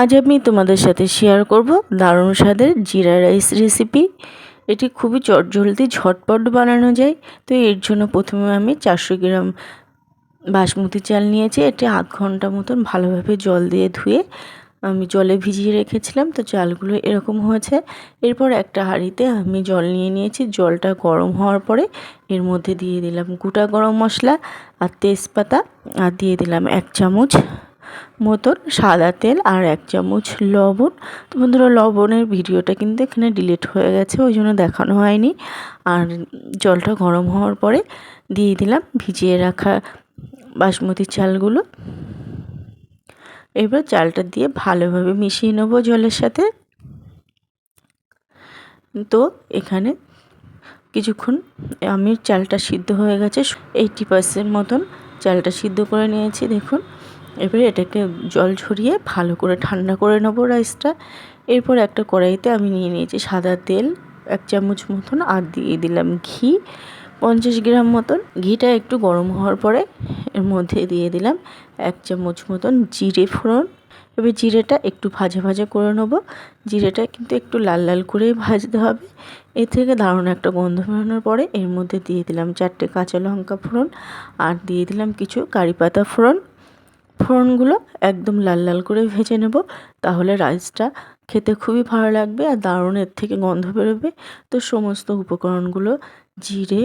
আজ আমি তোমাদের সাথে শেয়ার করব দারুণ স্বাদের জিরা রাইস রেসিপি এটি খুবই চটজলদি ঝটপট বানানো যায়, তো এর জন্য প্রথমে আমি চারশো গ্রাম বাসমতি চাল নিয়েছি, এটি আধ ঘণ্টা মতন ভালোভাবে জল দিয়ে ধুয়ে আমি জলে ভিজিয়ে রেখেছিলাম, তো চালগুলো এরকম হয়েছে। এরপর একটা হাঁড়িতে আমি জল নিয়ে নিয়েছি, জলটা গরম হওয়ার পরে এর মধ্যে দিয়ে দিলাম গোটা গরম মশলা আর তেজপাতা, আর দিয়ে দিলাম এক চামচ মতন সাদা তেল আর এক চামচ লবণ। তো বন্ধুরা, লবণের ভিডিওটা কিন্তু এখানে ডিলিট হয়ে গেছে, ওই জন্য দেখানো হয়নি। আর জলটা গরম হওয়ার পরে দিয়ে দিলাম ভিজিয়ে রাখা বাসমতি চালগুলো। এবার চালটা দিয়ে ভালোভাবে মিশিয়ে নেব জলের সাথে। তো এখানে কিছুক্ষণ, আমি চালটা সিদ্ধ হয়ে গেছে এইটি পার্সেন্ট মতন চালটা সিদ্ধ করে নিয়েছি, দেখুন। এবারে এটাকে জল ঝরিয়ে ভালো করে ঠান্ডা করে নেব রাইসটা। এরপর একটা কড়াইতে আমি নিয়ে নিয়েছি সাদা তেল, এক চামচ মতন, আর দিয়ে দিলাম ঘি, পঞ্চাশ গ্রাম মতন। ঘিটা একটু গরম হওয়ার পরে এর মধ্যে দিয়ে দিলাম এক চামচ মতন জিরে ফোড়ন। এবার জিরেটা একটু ভাজা ভাজা করে নেব। জিরেটা কিন্তু একটু লাল লাল করেই ভাজতে হবে। এর থেকে দারুণ একটা গন্ধ বেরোনোর পরে এর মধ্যে দিয়ে দিলাম চারটে কাঁচা লঙ্কা ফোড়ন, আর দিয়ে দিলাম কিছু কারি পাতা ফোড়ন। ফোড়নগুলো একদম লাল লাল করে ভেজে নেব। তাহলে রাইসটা খেতে খুবই ভালো লাগবে আর দারুণ এর থেকে গন্ধ বেরোবে। তো সমস্ত উপকরণগুলো জিরে,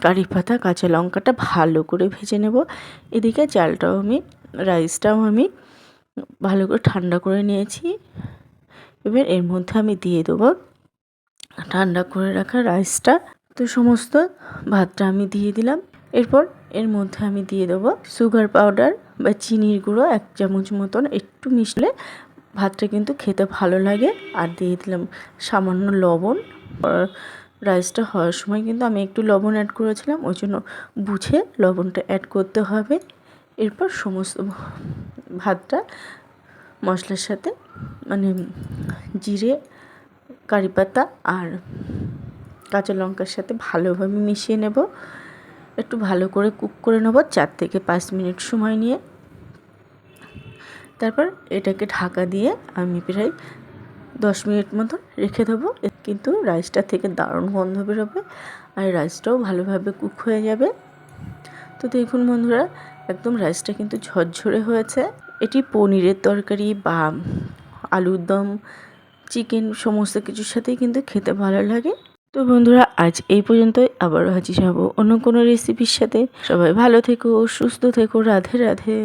কারি পাতা, কাঁচা লঙ্কাটা ভালো করে ভেজে নেব। এদিকে চালটাও আমি, রাইসটাও আমি ভালো করে ঠান্ডা করে নিয়েছি। এবার এর মধ্যে আমি দিয়ে দেবো ঠান্ডা করে রাখা রাইসটা। তো সমস্ত ভাতটা আমি দিয়ে দিলাম। এরপর এর মধ্যে আমি দিয়ে দেবো সুগার পাউডার বা চিনির গুঁড়ো এক চামচ মতন। একটু মিশলে ভাতটা কিন্তু খেতে ভালো লাগে। আর দিয়ে দিলাম সামান্য লবণ। রাইসটা হওয়ার সময় কিন্তু আমি একটু লবণ অ্যাড করেছিলাম, ওই জন্য বুঝে লবণটা অ্যাড করতে হবে। এরপর সমস্ত ভাতটা মশলার সাথে মানে জিরে, কারি পাতা আর কাঁচা লঙ্কার সাথে ভালোভাবে মিশিয়ে নেব। একটু ভালো করে কুক করে নেব চার থেকে পাঁচ মিনিট সময় নিয়ে। তারপর এটাকে ঢাকা দিয়ে আমি প্রায় দশ মিনিট মতো রেখে দেবো। কিন্তু রাইসটা থেকে দারুণ গন্ধ বেরোবে আর রাইসটাও ভালোভাবে কুক হয়ে যাবে। তো দেখুন বন্ধুরা, একদম রাইসটা কিন্তু ঝরঝরে হয়েছে। এটি পনিরের তরকারি বা আলুর দম, চিকেন, সমস্ত কিছুর সাথেই কিন্তু খেতে ভালো লাগে। তো বন্ধুরা, আজ এই পর্যন্তই। আবারও হাজির হব অন্য কোনো রেসিপির সাথে। সবাই ভালো থেকো, সুস্থ থেকো, রাধে রাধে।